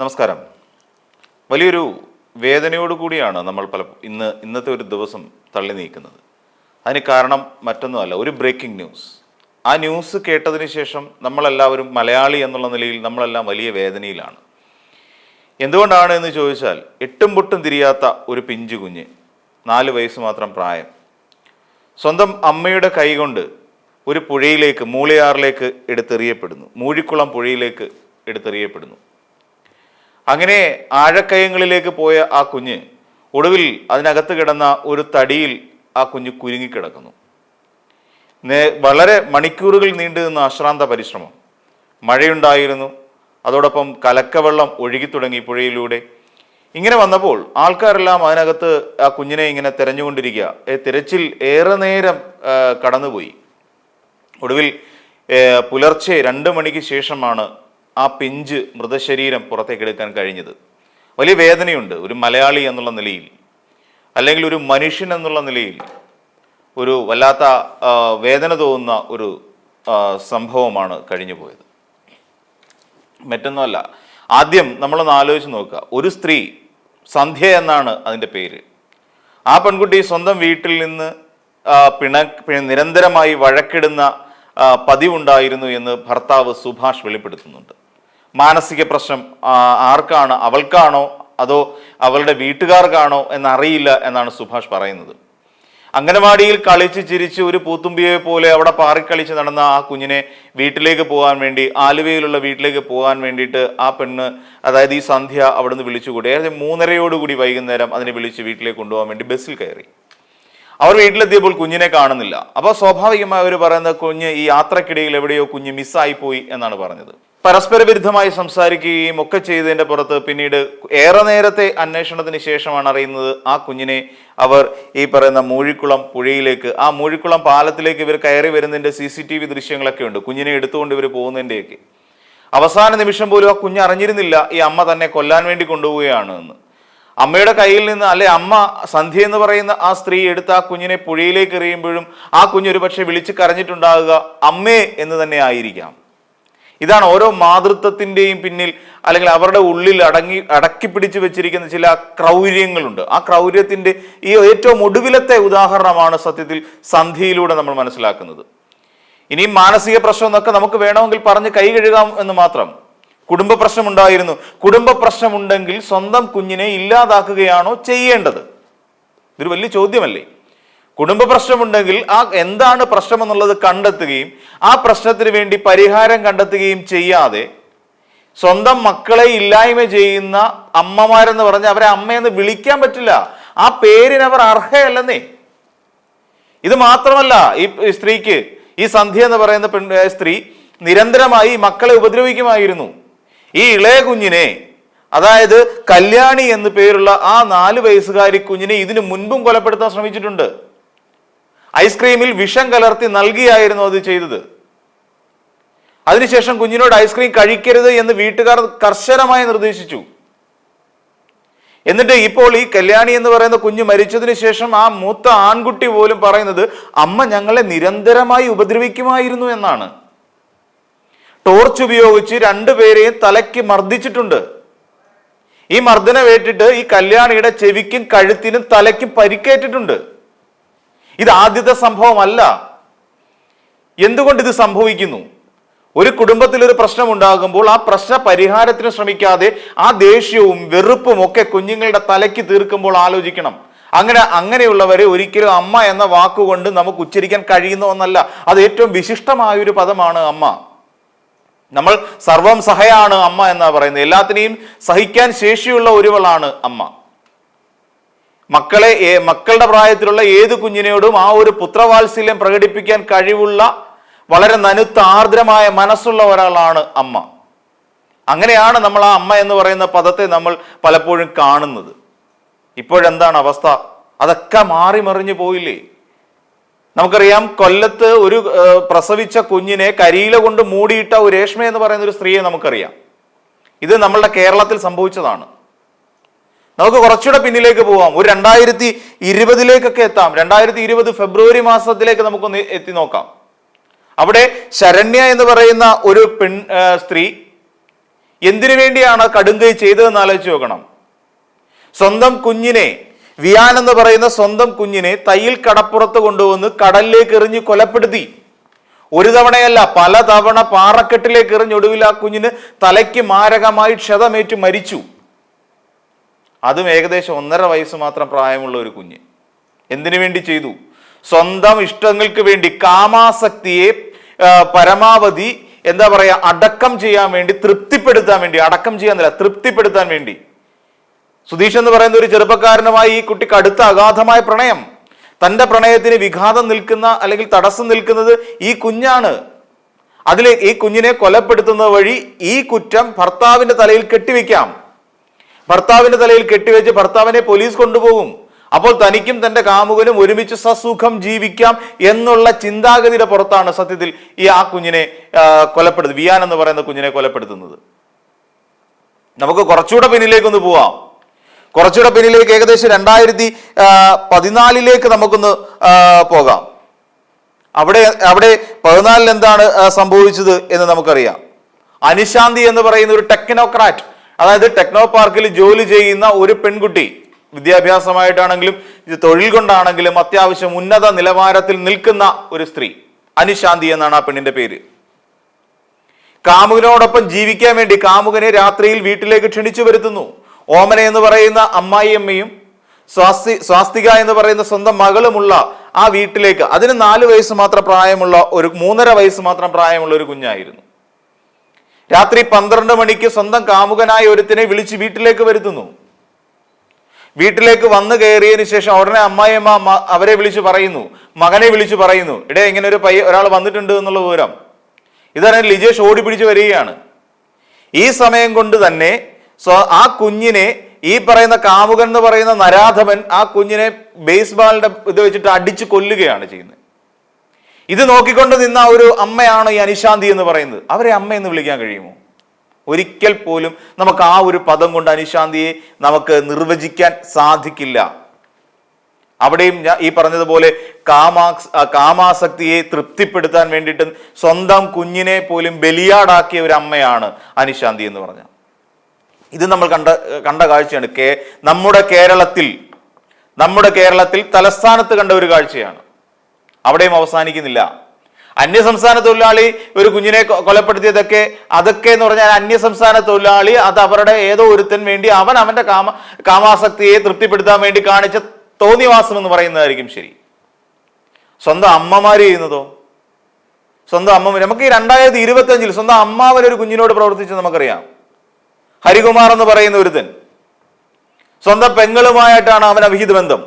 നമസ്കാരം. വലിയൊരു വേദനയോടു കൂടിയാണ് നമ്മൾ പല ഇന്ന് ഇന്നത്തെ ഒരു ദിവസം തള്ളി നീക്കുന്നത്. അതിന് കാരണം മറ്റൊന്നുമല്ല ഒരു ബ്രേക്കിംഗ് ന്യൂസ് ആ ന്യൂസ് കേട്ടതിന് ശേഷം നമ്മളെല്ലാവരും മലയാളി എന്നുള്ള നിലയിൽ നമ്മളെല്ലാം വലിയ വേദനയിലാണ്. എന്തുകൊണ്ടാണ് എന്ന് ചോദിച്ചാൽ എട്ടും പൊട്ടും തിരിയാത്ത ഒരു പിഞ്ചു കുഞ്ഞ് നാല് വയസ്സ് മാത്രം പ്രായം. സ്വന്തം അമ്മയുടെ കൈകൊണ്ട് ഒരു പുഴയിലേക്ക് മൂളയാറിലേക്ക് എടുത്തെറിയപ്പെടുന്നു. മൂഴിക്കുളം പുഴയിലേക്ക് എടുത്തെറിയപ്പെടുന്നു. അങ്ങനെ ആഴക്കയങ്ങളിലേക്ക് പോയ ആ കുഞ്ഞ് ഒടുവിൽ അതിനകത്ത് കിടന്ന ഒരു തടിയിൽ ആ കുഞ്ഞ് കുരുങ്ങിക്കിടക്കുന്നു. വളരെ മണിക്കൂറുകൾ നീണ്ടു നിന്ന അശ്രാന്ത പരിശ്രമം. മഴയുണ്ടായിരുന്നു. അതോടൊപ്പം കലക്കവെള്ളം ഒഴുകി തുടങ്ങി പുഴയിലൂടെ. ഇങ്ങനെ വന്നപ്പോൾ ആൾക്കാരെല്ലാം അതിനകത്ത് ആ കുഞ്ഞിനെ ഇങ്ങനെ തിരഞ്ഞുകൊണ്ടിരിക്കുക. തിരച്ചിൽ ഏറെ നേരം കടന്നുപോയി. ഒടുവിൽ പുലർച്ചെ രണ്ട് മണിക്ക് ശേഷമാണ് ആ പിഞ്ച് മൃതശരീരം പുറത്തേക്ക് എടുക്കാൻ കഴിഞ്ഞത്. വലിയ വേദനയുണ്ട്. ഒരു മലയാളി എന്നുള്ള നിലയിൽ അല്ലെങ്കിൽ ഒരു മനുഷ്യൻ എന്നുള്ള നിലയിൽ ഒരു വല്ലാത്ത വേദന തോന്നുന്ന ഒരു സംഭവമാണ് കഴിഞ്ഞു പോയത് മറ്റൊന്നുമല്ല ആദ്യം നമ്മളൊന്ന് ആലോചിച്ച് നോക്കുക. ഒരു സ്ത്രീ സന്ധ്യ എന്നാണ് അതിന്റെ പേര്. ആ പെൺകുട്ടി സ്വന്തം വീട്ടിൽ നിന്ന് പിണ നിരന്തരമായി വഴക്കിടുന്ന പതിവുണ്ടായിരുന്നു എന്ന് ഭർത്താവ് സുഭാഷ് വെളിപ്പെടുത്തുന്നുണ്ട്. മാനസിക പ്രശ്നം ആർക്കാണ്? അവൾക്കാണോ? അതോ അവളുടെ വീട്ടുകാർക്കാണോ എന്നറിയില്ല എന്നാണ് സുഭാഷ് പറയുന്നത്. അംഗനവാടിയിൽ കളിച്ച് ചിരിച്ച് ഒരു പൂത്തുമ്പിയെ പോലെ അവിടെ പാറിക്കളിച്ച് നടന്ന ആ കുഞ്ഞിനെ വീട്ടിലേക്ക് പോകാൻ വേണ്ടി ആലുവയിലുള്ള വീട്ടിലേക്ക് പോകാൻ വേണ്ടിയിട്ട് ആ പെണ്ണ് അതായത് ഈ സന്ധ്യ അവിടുന്ന് വിളിച്ചുകൂടി ഏകദേശം മൂന്നരയോടുകൂടി വൈകുന്നേരം അതിനെ വിളിച്ച് വീട്ടിലേക്ക് കൊണ്ടുപോകാൻ വേണ്ടി ബസ്സിൽ കയറി. അവർ വീട്ടിലെത്തിയപ്പോൾ കുഞ്ഞിനെ കാണുന്നില്ല. അപ്പോൾ സ്വാഭാവികമായി അവർ പറയുന്നത് കുഞ്ഞ് ഈ യാത്രക്കിടയിൽ എവിടെയോ കുഞ്ഞ് മിസ്സായി പോയി എന്നാണ് പറഞ്ഞത്. പരസ്പര വിരുദ്ധമായി സംസാരിക്കുകയും ഒക്കെ ചെയ്തതിന്റെ പുറത്ത് പിന്നീട് ഏറെ നേരത്തെ അന്വേഷണത്തിന് ശേഷമാണ് അറിയുന്നത് ആ കുഞ്ഞിനെ അവർ ഈ പറയുന്ന മൂഴിക്കുളം പുഴയിലേക്ക് ആ മൂഴിക്കുളം പാലത്തിലേക്ക് ഇവർ കയറി വരുന്നതിന്റെ സി സി ടി വി ദൃശ്യങ്ങളൊക്കെ ഉണ്ട്. കുഞ്ഞിനെ എടുത്തുകൊണ്ട് ഇവർ പോകുന്നതിന്റെയൊക്കെ അവസാന നിമിഷം പോലും ആ കുഞ്ഞ് അറിഞ്ഞിരുന്നില്ല ഈ അമ്മ തന്നെ കൊല്ലാൻ വേണ്ടി കൊണ്ടുപോവുകയാണ് എന്ന്. അമ്മയുടെ കയ്യിൽ നിന്ന് അല്ലെ അമ്മ സന്ധ്യ എന്ന് പറയുന്ന ആ സ്ത്രീ എടുത്ത് ആ കുഞ്ഞിനെ പുഴയിലേക്ക് എറിയുമ്പോഴും ആ കുഞ്ഞ് പക്ഷെ വിളിച്ച് കരഞ്ഞിട്ടുണ്ടാകുക അമ്മേ എന്ന് തന്നെ ആയിരിക്കാം. ഇതാണ് ഓരോ മാതൃത്വത്തിന്റെയും പിന്നിൽ അല്ലെങ്കിൽ അവരുടെ ഉള്ളിൽ അടങ്ങി അടക്കി പിടിച്ചു വെച്ചിരിക്കുന്ന ചില ക്രൗര്യങ്ങളുണ്ട്. ആ ക്രൗര്യത്തിന്റെ ഈ ഏറ്റവും ഒടുവിലത്തെ ഉദാഹരണമാണ് സത്യത്തിൽ സന്ധിയിലൂടെ നമ്മൾ മനസ്സിലാക്കുന്നത്. ഇനിയും മാനസിക പ്രശ്നം എന്നൊക്കെ നമുക്ക് വേണമെങ്കിൽ പറഞ്ഞ് കൈ കഴുകാം എന്ന് മാത്രം. കുടുംബ പ്രശ്നമുണ്ടായിരുന്നു. കുടുംബ പ്രശ്നമുണ്ടെങ്കിൽ സ്വന്തം കുഞ്ഞിനെ ഇല്ലാതാക്കുകയാണോ ചെയ്യേണ്ടത്? ഇതൊരു വലിയ ചോദ്യമല്ലേ? കുടുംബ പ്രശ്നമുണ്ടെങ്കിൽ ആ എന്താണ് പ്രശ്നം എന്നുള്ളത് കണ്ടെത്തുകയും ആ പ്രശ്നത്തിന് വേണ്ടി പരിഹാരം കണ്ടെത്തുകയും ചെയ്യാതെ സ്വന്തം മക്കളെ ഇല്ലായ്മ ചെയ്യുന്ന അമ്മമാരെന്ന് പറഞ്ഞ് അവരെ അമ്മയെന്ന് വിളിക്കാൻ പറ്റില്ല. ആ പേരിന് അവർ അർഹയല്ലെന്നേ. ഇത് മാത്രമല്ല ഈ സ്ത്രീക്ക് ഈ സന്ധ്യ എന്ന് പറയുന്ന പെൺ സ്ത്രീ നിരന്തരമായി മക്കളെ ഉപദ്രവിക്കുമായിരുന്നു. ഈ ഇളയ കുഞ്ഞിനെ അതായത് കല്യാണി എന്ന് പേരുള്ള ആ നാല് വയസ്സുകാരി കുഞ്ഞിനെ ഇതിനു മുൻപും കൊലപ്പെടുത്താൻ ശ്രമിച്ചിട്ടുണ്ട്. ഐസ്ക്രീമിൽ വിഷം കലർത്തി നൽകിയായിരുന്നു അത് ചെയ്തത്. അതിനുശേഷം കുഞ്ഞിനോട് ഐസ്ക്രീം കഴിക്കരുത് എന്ന് വീട്ടുകാർ കർശനമായി നിർദ്ദേശിച്ചു. എന്നിട്ട് ഇപ്പോൾ ഈ കല്യാണി എന്ന് പറയുന്ന കുഞ്ഞ് മരിച്ചതിന് ശേഷം ആ മൂത്ത ആൺകുട്ടി പോലും പറയുന്നത് അമ്മ ഞങ്ങളെ നിരന്തരമായി ഉപദ്രവിക്കുമായിരുന്നു എന്നാണ്. ടോർച്ച് ഉപയോഗിച്ച് രണ്ടുപേരെയും തലയ്ക്ക് മർദ്ദിച്ചിട്ടുണ്ട്. ഈ മർദ്ദനമേറ്റിട്ട് ഈ കല്യാണിയുടെ ചെവിക്കും കഴുത്തിനും തലയ്ക്കും പരിക്കേറ്റിട്ടുണ്ട്. ഇത് ആദ്യത്തെ സംഭവമല്ല. എന്തുകൊണ്ട് ഇത് സംഭവിക്കുന്നു? ഒരു കുടുംബത്തിൽ ഒരു പ്രശ്നം ഉണ്ടാകുമ്പോൾ ആ പ്രശ്ന പരിഹാരത്തിന് ശ്രമിക്കാതെ ആ ദേഷ്യവും വെറുപ്പും ഒക്കെ കുഞ്ഞുങ്ങളുടെ തലയ്ക്ക് തീർക്കുമ്പോൾ ആലോചിക്കണം. അങ്ങനെ അങ്ങനെയുള്ളവരെ ഒരിക്കലും അമ്മ എന്ന വാക്കുകൊണ്ട് നമുക്ക് ഉച്ചരിക്കാൻ കഴിയുന്ന ഒന്നല്ല. അത് ഏറ്റവും വിശിഷ്ടമായ ഒരു പദമാണ് അമ്മ. നമ്മൾ സർവം സഹയാണ് അമ്മ എന്നാ പറയുന്നത്. എല്ലാത്തിനെയും സഹിക്കാൻ ശേഷിയുള്ള ഒരുവളാണ് അമ്മ. മക്കളെ മക്കളുടെ പ്രായത്തിലുള്ള ഏത് കുഞ്ഞിനോടും ആ ഒരു പുത്രവാത്സല്യം പ്രകടിപ്പിക്കാൻ കഴിവുള്ള വളരെ നനുത്ത ആർദ്രമായ മനസ്സുള്ള ഒരാളാണ് അമ്മ. അങ്ങനെയാണ് നമ്മൾ ആ അമ്മ എന്ന് പറയുന്ന പദത്തെ നമ്മൾ പലപ്പോഴും കാണുന്നത്. ഇപ്പോഴെന്താണ് അവസ്ഥ? അതൊക്കെ മാറി മറിഞ്ഞു പോയില്ലേ? നമുക്കറിയാം കൊല്ലത്ത് ഒരു പ്രസവിച്ച കുഞ്ഞിനെ കരിയില കൊണ്ട് മൂടിയിട്ട ഒരു രേഷ്മ എന്ന് പറയുന്ന ഒരു സ്ത്രീയെ നമുക്കറിയാം. ഇത് നമ്മളുടെ കേരളത്തിൽ സംഭവിച്ചതാണ്. നമുക്ക് കുറച്ചുകൂടെ പിന്നിലേക്ക് പോവാം. ഒരു രണ്ടായിരത്തി ഇരുപതിലേക്കൊക്കെ എത്താം. രണ്ടായിരത്തി ഇരുപത് ഫെബ്രുവരി മാസത്തിലേക്ക് നമുക്കൊന്ന് എത്തി നോക്കാം. അവിടെ ശരണ്യ എന്ന് പറയുന്ന ഒരു പെൺ സ്ത്രീ എന്തിനു വേണ്ടിയാണ് കടുങ്കൈ ചെയ്തതെന്ന് ആലോചിച്ച് നോക്കണം. സ്വന്തം കുഞ്ഞിനെ വിയാൻ എന്ന് പറയുന്ന സ്വന്തം കുഞ്ഞിനെ തയ്യിൽ കടപ്പുറത്ത് കൊണ്ടുവന്ന് കടലിലേക്ക് എറിഞ്ഞ് കൊലപ്പെടുത്തി. ഒരു തവണയല്ല പല തവണ പാറക്കെട്ടിലേക്ക് എറിഞ്ഞ് ഒടുവിൽ ആ കുഞ്ഞിന് തലയ്ക്ക് മാരകമായി ക്ഷതമേറ്റ് മരിച്ചു. അതും ഏകദേശം ഒന്നര വയസ്സ് മാത്രം പ്രായമുള്ള ഒരു കുഞ്ഞ്. എന്തിനു വേണ്ടി ചെയ്തു? സ്വന്തം ഇഷ്ടങ്ങൾക്ക് വേണ്ടി കാമാസക്തിയെ പരമാവധി എന്താ പറയുക അടക്കം ചെയ്യാൻ വേണ്ടി തൃപ്തിപ്പെടുത്താൻ വേണ്ടി അടക്കം ചെയ്യാൻ തൃപ്തിപ്പെടുത്താൻ വേണ്ടി സുധീഷ് എന്ന് പറയുന്ന ഒരു ചെറുപ്പക്കാരനുമായി ഈ കുട്ടിക്ക് അടുത്ത അഗാധമായ പ്രണയം. തന്റെ പ്രണയത്തിന് വിഘാതം നിൽക്കുന്ന അല്ലെങ്കിൽ തടസ്സം നിൽക്കുന്നത് ഈ കുഞ്ഞാണ്. അതിലെ ഈ കുഞ്ഞിനെ കൊലപ്പെടുത്തുന്നത് വഴി ഈ കുറ്റം ഭർത്താവിന്റെ തലയിൽ കെട്ടിവെക്കാം. ഭർത്താവിന്റെ തലയിൽ കെട്ടിവെച്ച് ഭർത്താവിനെ പോലീസ് കൊണ്ടുപോകും. അപ്പോൾ തനിക്കും തന്റെ കാമുകനും ഒരുമിച്ച് സസുഖം ജീവിക്കാം എന്നുള്ള ചിന്താഗതിയുടെ പുറത്താണ് സത്യത്തിൽ ഈ ആ കുഞ്ഞിനെ കൊലപ്പെടുത്തുന്നത് വിയാൻ എന്ന് പറയുന്ന കുഞ്ഞിനെ കൊലപ്പെടുത്തുന്നത്. നമുക്ക് കുറച്ചുകൂടെ പിന്നിലേക്കൊന്ന് പോവാം. കുറച്ചുകൂടെ പിന്നിലേക്ക് ഏകദേശം രണ്ടായിരത്തി പതിനാലിലേക്ക് നമുക്കൊന്ന് പോകാം. അവിടെ അവിടെ പതിനാലിൽ എന്താണ് സംഭവിച്ചത് എന്ന് നമുക്കറിയാം. അനുശാന്തി എന്ന് പറയുന്ന ഒരു ടെക്നോക്രാറ്റ് അതായത് ടെക്നോ പാർക്കിൽ ജോലി ചെയ്യുന്ന ഒരു പെൺകുട്ടി വിദ്യാഭ്യാസമായിട്ടാണെങ്കിലും ഇത് തൊഴിൽ കൊണ്ടാണെങ്കിലും അത്യാവശ്യം ഉന്നത നിലവാരത്തിൽ നിൽക്കുന്ന ഒരു സ്ത്രീ അനുശാന്തി എന്നാണ് ആ പെണ്ണിന്റെ പേര്. കാമുകനോടൊപ്പം ജീവിക്കാൻ വേണ്ടി കാമുകനെ രാത്രിയിൽ വീട്ടിലേക്ക് ക്ഷണിച്ചു വരുത്തുന്നു. ഓമന എന്ന് പറയുന്ന അമ്മായിയമ്മയും സ്വാസ്തി സ്വാസ്തിക എന്ന് പറയുന്ന സ്വന്തം മകളുമുള്ള ആ വീട്ടിലേക്ക് അതിന് നാല് വയസ്സ് മാത്രം പ്രായമുള്ള ഒരു മൂന്നര വയസ്സ് മാത്രം പ്രായമുള്ള ഒരു കുഞ്ഞായിരുന്നു. രാത്രി പന്ത്രണ്ട് മണിക്ക് സ്വന്തം കാമുകനായ ഒരുത്തിനെ വിളിച്ച് വീട്ടിലേക്ക് വരുത്തുന്നു. വീട്ടിലേക്ക് വന്നു കയറിയതിനു ശേഷം ഉടനെ അമ്മായിയമ്മ അവരെ വിളിച്ച് പറയുന്നു മകനെ വിളിച്ച് പറയുന്നു ഇടേ ഇങ്ങനെ ഒരു പയ്യ ഒരാൾ വന്നിട്ടുണ്ട് എന്നുള്ള വിവരം. ഇതാണ് ലിജേഷ് ഓടി പിടിച്ച് വരികയാണ്. ഈ സമയം കൊണ്ട് തന്നെ സ്വ- ആ കുഞ്ഞിനെ ഈ പറയുന്ന കാമുകൻ എന്ന് പറയുന്ന നരാധവൻ ആ കുഞ്ഞിനെ ബേസ്ബാളിന്റെ ഇത് വെച്ചിട്ട് അടിച്ചു കൊല്ലുകയാണ് ചെയ്യുന്നത്. ഇത് നോക്കിക്കൊണ്ട് നിന്ന ഒരു അമ്മയാണ് ഈ അനിശാന്തി എന്ന് പറയുന്നത്. അവരെ അമ്മ എന്ന് വിളിക്കാൻ കഴിയുമോ? ഒരിക്കൽ പോലും നമുക്ക് ആ ഒരു പദം കൊണ്ട് അനിശാന്തിയെ നമുക്ക് നിർവചിക്കാൻ സാധിക്കില്ല. അവിടെയും ഞാൻ ഈ പറഞ്ഞതുപോലെ കാമാക്സ് കാമാസക്തിയെ തൃപ്തിപ്പെടുത്താൻ വേണ്ടിയിട്ട് സ്വന്തം കുഞ്ഞിനെ പോലും ബലിയാടാക്കിയ ഒരു അമ്മയാണ് അനിശാന്തി എന്ന് പറഞ്ഞ ഇത് നമ്മൾ കണ്ട കണ്ട കാഴ്ചയാണ്. കേ നമ്മുടെ കേരളത്തിൽ നമ്മുടെ കേരളത്തിൽ തലസ്ഥാനത്ത് കണ്ട ഒരു കാഴ്ചയാണ്. അവിടെയും അവസാനിക്കുന്നില്ല. അന്യസംസ്ഥാന തൊഴിലാളി ഒരു കുഞ്ഞിനെ കൊലപ്പെടുത്തിയതൊക്കെ അതൊക്കെ എന്ന് പറഞ്ഞാൽ അന്യസംസ്ഥാന തൊഴിലാളി അത് അവരുടെ ഏതോ ഒരുത്തൻ വേണ്ടി അവൻ അവന്റെ കാമ കാമാസക്തിയെ തൃപ്തിപ്പെടുത്താൻ വേണ്ടി കാണിച്ച തോന്നിവാസം എന്ന് പറയുന്നതായിരിക്കും ശരി. സ്വന്തം അമ്മമാര് ചെയ്യുന്നതോ? സ്വന്തം അമ്മ നമുക്ക് ഈ രണ്ടായിരത്തി ഇരുപത്തി അഞ്ചിൽ സ്വന്തം അമ്മാവൻ ഒരു കുഞ്ഞിനോട് പ്രവർത്തിച്ച് നമുക്കറിയാം. ഹരികുമാർ എന്ന് പറയുന്ന ഒരുത്തൻ. സ്വന്തം പെങ്ങളുമായിട്ടാണ് അവൻ അവിഹിത ബന്ധം.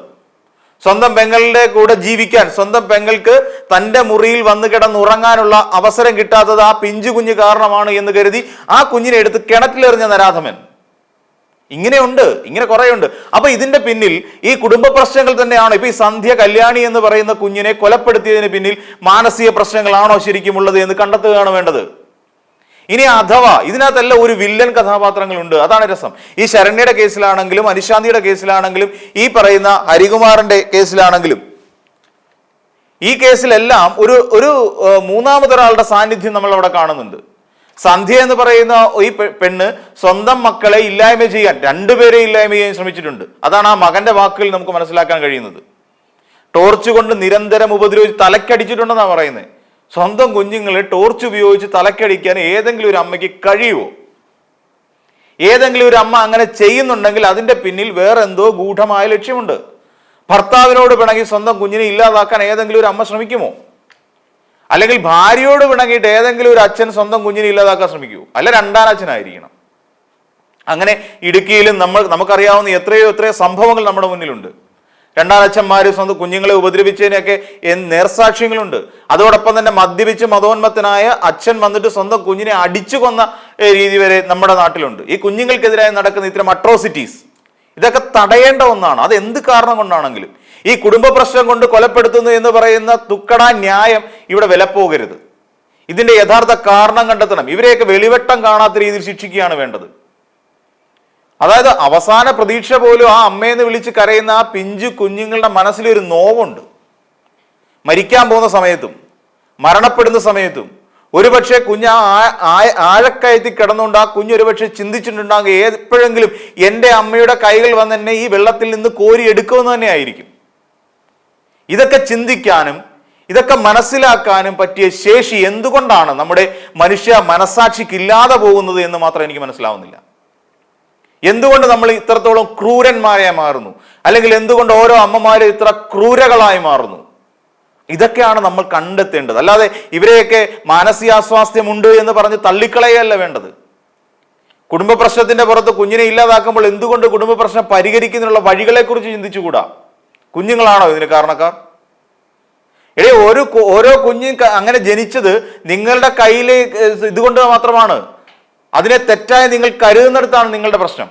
സ്വന്തം പെങ്ങളുടെ കൂടെ ജീവിക്കാൻ സ്വന്തം പെങ്ങൾക്ക് തന്റെ മുറിയിൽ വന്ന് കിടന്നുറങ്ങാനുള്ള അവസരം കിട്ടാത്തത് ആ പിഞ്ചു കുഞ്ഞ് കാരണമാണ് എന്ന് കരുതി ആ കുഞ്ഞിനെ എടുത്ത് കിണറ്റിലെറിഞ്ഞ നരാധമൻ. ഇങ്ങനെയുണ്ട് ഇങ്ങനെ കുറേയുണ്ട് അപ്പൊ ഇതിന്റെ പിന്നിൽ ഈ കുടുംബ പ്രശ്നങ്ങൾ തന്നെയാണ്. ഇപ്പൊ ഈ സന്ധ്യ കല്യാണി എന്ന് പറയുന്ന കുഞ്ഞിനെ കൊലപ്പെടുത്തിയതിന് പിന്നിൽ മാനസിക പ്രശ്നങ്ങളാണോ ശരിക്കും ഉള്ളത് എന്ന് കണ്ടെത്തുകയാണ് വേണ്ടത്. ഇനി അഥവാ ഇതിനകത്തെല്ലാം ഒരു വില്ലൻ കഥാപാത്രങ്ങളുണ്ട് അതാണ് രസം. ഈ ശരണ്യയുടെ കേസിലാണെങ്കിലും അനുശാന്തിയുടെ കേസിലാണെങ്കിലും ഈ പറയുന്ന ഹരികുമാറിന്റെ കേസിലാണെങ്കിലും ഈ കേസിലെല്ലാം ഒരു ഒരു മൂന്നാമതൊരാളുടെ സാന്നിധ്യം നമ്മൾ അവിടെ കാണുന്നുണ്ട്. സന്ധ്യ എന്ന് പറയുന്ന ഈ പെണ്ണ് സ്വന്തം മക്കളെ ഇല്ലായ്മ ചെയ്യാൻ രണ്ടുപേരെ ഇല്ലായ്മ ചെയ്യാൻ ശ്രമിച്ചിട്ടുണ്ട്. അതാണ് ആ മകന്റെ വാക്കുകൾ നമുക്ക് മനസ്സിലാക്കാൻ കഴിയുന്നത്. ടോർച്ച് കൊണ്ട് നിരന്തരം ഉപദ്രവിച്ച് തലക്കടിച്ചിട്ടുണ്ടെന്നാണ് പറയുന്നത് സ്വന്തം കുഞ്ഞുങ്ങളെ ടോർച്ച് ഉപയോഗിച്ച് തലക്കടിക്കാൻ ഏതെങ്കിലും ഒരു അമ്മയ്ക്ക് കഴിയുമോ ഏതെങ്കിലും ഒരു അമ്മ അങ്ങനെ ചെയ്യുന്നുണ്ടെങ്കിൽ അതിന്റെ പിന്നിൽ വേറെന്തോ ഗൂഢമായ ലക്ഷ്യമുണ്ട്. ഭർത്താവിനോട് പിണങ്ങി സ്വന്തം കുഞ്ഞിനെ ഇല്ലാതാക്കാൻ ഏതെങ്കിലും ഒരു അമ്മ ശ്രമിക്കുമോ? അല്ലെങ്കിൽ ഭാര്യയോട് പിണങ്ങിയിട്ട് ഏതെങ്കിലും ഒരു അച്ഛൻ സ്വന്തം കുഞ്ഞിനെ ഇല്ലാതാക്കാൻ ശ്രമിക്കുമോ അല്ല രണ്ടാം അച്ഛനായിരിക്കണം. അങ്ങനെ ഇടുക്കിയിലും നമ്മൾ നമുക്കറിയാവുന്ന എത്രയോ എത്രയോ സംഭവങ്ങൾ നമ്മുടെ മുന്നിലുണ്ട്. രണ്ടാനച്ഛന്മാര് സ്വന്തം കുഞ്ഞുങ്ങളെ ഉപദ്രവിച്ചതിനൊക്കെ നേർസാക്ഷ്യങ്ങളുണ്ട്. അതോടൊപ്പം തന്നെ മദ്യപിച്ച് മതോന്മത്തനായ അച്ഛൻ വന്നിട്ട് സ്വന്തം കുഞ്ഞിനെ അടിച്ചു കൊന്ന രീതി വരെ നമ്മുടെ നാട്ടിലുണ്ട്. ഈ കുഞ്ഞുങ്ങൾക്കെതിരായി നടക്കുന്ന ഇത്തരം അട്രോസിറ്റീസ് ഇതൊക്കെ തടയേണ്ട ഒന്നാണ്. അത് എന്ത് കാരണം കൊണ്ടാണെങ്കിലും. ഈ കുടുംബ പ്രശ്നം കൊണ്ട് കൊലപ്പെടുത്തുന്നു എന്ന് പറയുന്ന തുക്കട ന്യായം ഇവിടെ വിലപ്പോകരുത്. ഇതിന്റെ യഥാർത്ഥ കാരണം കണ്ടെത്തണം. ഇവരെയൊക്കെ വെളിവട്ടം കാണാത്ത രീതിയിൽ ശിക്ഷിക്കുകയാണ് വേണ്ടത്. അതായത് അവസാന പ്രതീക്ഷ പോലും ആ അമ്മയെന്ന് വിളിച്ച് കരയുന്ന ആ പിഞ്ചു കുഞ്ഞുങ്ങളുടെ മനസ്സിലൊരു നോവുണ്ട്. മരിക്കാൻ പോകുന്ന സമയത്തും മരണപ്പെടുന്ന സമയത്തും ഒരുപക്ഷെ കുഞ്ഞ് ആ ആഴക്കയത്തി കിടന്നുകൊണ്ട് ആ കുഞ്ഞ് ഒരുപക്ഷെ ചിന്തിച്ചിട്ടുണ്ടാകും എപ്പോഴെങ്കിലും എന്റെ അമ്മയുടെ കൈകൾ വന്ന് എന്നെ ഈ വെള്ളത്തിൽ നിന്ന് കോരി എടുക്കുമെന്ന് തന്നെ ആയിരിക്കും. ഇതൊക്കെ ചിന്തിക്കാനും ഇതൊക്കെ മനസ്സിലാക്കാനും പറ്റിയ ശേഷി എന്തുകൊണ്ടാണ് നമ്മുടെ മനുഷ്യ മനസാക്ഷിക്കില്ലാതെ പോകുന്നത് എന്ന് മാത്രം എനിക്ക് മനസ്സിലാവുന്നില്ല. എന്തുകൊണ്ട് നമ്മൾ ഇത്രത്തോളം ക്രൂരന്മാരായി മാറുന്നു? അല്ലെങ്കിൽ എന്തുകൊണ്ട് ഓരോ അമ്മമാരും ഇത്ര ക്രൂരകളായി മാറുന്നു? ഇതൊക്കെയാണ് നമ്മൾ കണ്ടെത്തേണ്ടത്. അല്ലാതെ ഇവരെയൊക്കെ മാനസികാസ്വാസ്ഥ്യമുണ്ട് എന്ന് പറഞ്ഞ് തള്ളിക്കളയല്ല വേണ്ടത്. കുടുംബ പ്രശ്നത്തിന്റെ പുറത്ത് കുഞ്ഞിനെ ഇല്ലാതാക്കുമ്പോൾ എന്തുകൊണ്ട് കുടുംബ പ്രശ്നം പരിഹരിക്കുന്നതിനുള്ള വഴികളെക്കുറിച്ച് ചിന്തിച്ചുകൂടാ? കുഞ്ഞുങ്ങളാണോ ഇതിന് കാരണക്കാർ? എടേ ഓരോ ഓരോ കുഞ്ഞും അങ്ങനെ ജനിച്ചത് നിങ്ങളുടെ കയ്യിലെ ഇതുകൊണ്ട് മാത്രമാണ്. അതിനെ തെറ്റായി നിങ്ങൾ കരുതുന്നിടത്താണ് നിങ്ങളുടെ പ്രശ്നം.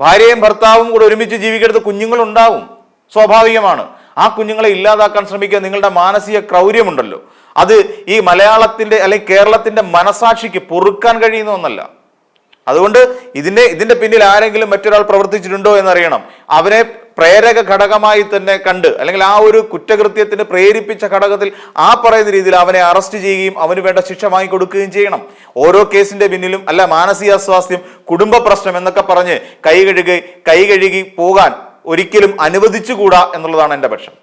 ഭാര്യയും ഭർത്താവും കൂടെ ഒരുമിച്ച് ജീവിക്കരുത് കുഞ്ഞുങ്ങളുണ്ടാവും. സ്വാഭാവികമാണ്. ആ കുഞ്ഞുങ്ങളെ ഇല്ലാതാക്കാൻ ശ്രമിക്കുക നിങ്ങളുടെ മാനസിക ക്രൗര്യമുണ്ടല്ലോ. അത് ഈ മലയാളത്തിന്റെ അല്ലെങ്കിൽ കേരളത്തിന്റെ മനസാക്ഷിക്ക് പൊറുക്കാൻ കഴിയുന്ന ഒന്നല്ല. അതുകൊണ്ട് ഇതിന്റെ ഇതിന്റെ പിന്നിൽ ആരെങ്കിലും മറ്റൊരാൾ പ്രവർത്തിച്ചിട്ടുണ്ടോ എന്നറിയണം. അവനെ പ്രേരക ഘടകമായി തന്നെ കണ്ട് അല്ലെങ്കിൽ ആ ഒരു കുറ്റകൃത്യത്തിന് പ്രേരിപ്പിച്ച ഘടകത്തിൽ ആ പറയുന്ന രീതിയിൽ അവനെ അറസ്റ്റ് ചെയ്യുകയും അവന് വേണ്ട ശിക്ഷ വാങ്ങിക്കൊടുക്കുകയും ചെയ്യണം. ഓരോ കേസിന്റെ പിന്നിലും അല്ല മാനസികാസ്വാസ്ഥ്യം കുടുംബ പ്രശ്നം എന്നൊക്കെ പറഞ്ഞ് കൈ കഴുകി കൈ കഴുകി പോകാൻ ഒരിക്കലും അനുവദിച്ചുകൂടാ എന്നുള്ളതാണ് എന്റെ പക്ഷം.